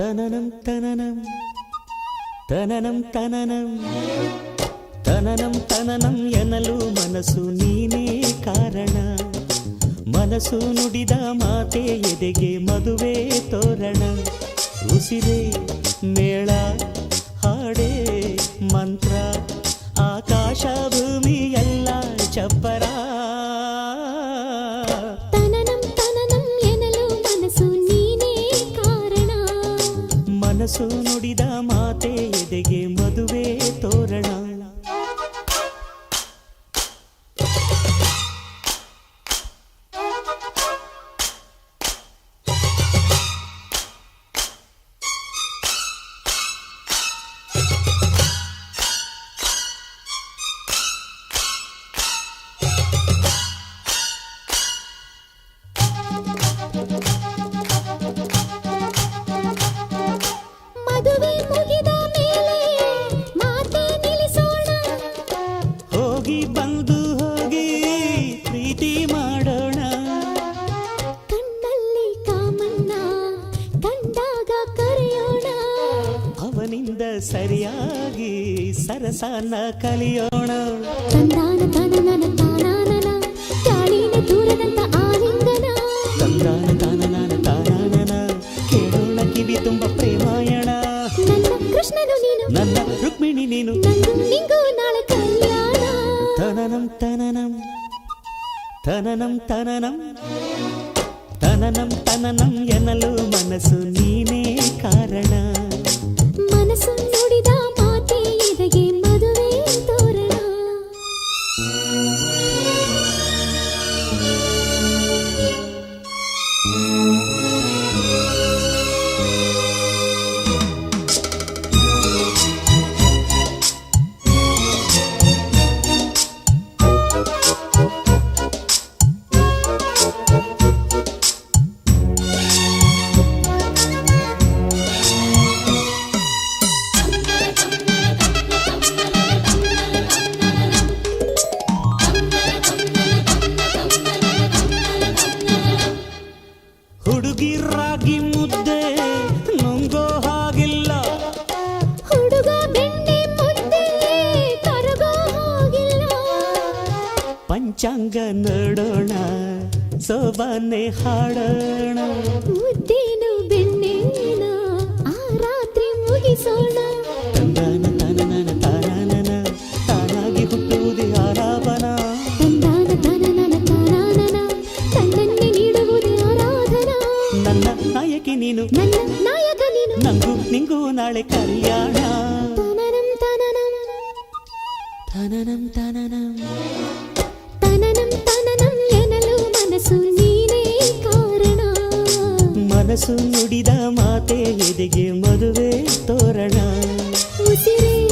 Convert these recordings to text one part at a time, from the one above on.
ತನನಂ ತನನಂ. തനനം തനനം ತನನಂ ತನನಂ ಎನಲು ಮನಸ್ಸು ನೀನೇ ಕಾರಣ. ಮನಸ್ಸು ನುಡಿದ ಮಾತೆ ಎದೆಗೆ ಮದುವೆ ತೋರಣ. ಉಸಿರೇ ಮೇಳ ನುಡಿದ ಮಾತೆ ಎದೆಗೆ ಅವನಿಂದ ಸರಿಯಾಗಿ ಸರಸನ ಕಲಿಯೋಣ ತಂದಾನ ತನನನ ತಾನಾನನ ಗಾಳಿನ ದೂರದಂತ ಆಲಿಂಗನ ತಂದಾನ ತಾನನಾನ ತಾನಾನನ ಕೇಳೋಣ ಕಿವಿ ತುಂಬ ಪ್ರೇಮಾಯಣ ನನ್ನ ಕೃಷ್ಣನು ನೀನು ನನ್ನ ರುಕ್ಮಿಣಿ ನೀನು ನಂದು ನಿಂಗೂ ನಾಳೆ ಕಲ್ಯಾಣ ತನನಂ ತನನಂ ತನನಂ ತನನಂ ತನನಂ ತನನಂ ಎನ್ನಲು ಮನಸ್ಸು ರಾಗಿ ಮುದ್ದೆ ನುಂಗೋ ಹಾಗಿಲ್ಲ. ಹುಡುಗ ಬೆಣ್ಣೆ ಮುದ್ದೆ ಕರಗೋ ಹೋಗಿಲ್ಲ. ಪಂಚಾಂಗ ನೋಡೋಣ ಸೋಬಾನೆ ಹಾಡೋಣ. ಮುದ್ದೇನು తననం తననం. తననం తననం ఎనలు మనసు నీనే కారణం. మనసు నుడిద మాతే ఎదిగే మధువే తోరణ. ఉసిరే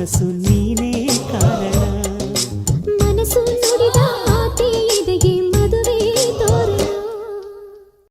మనసు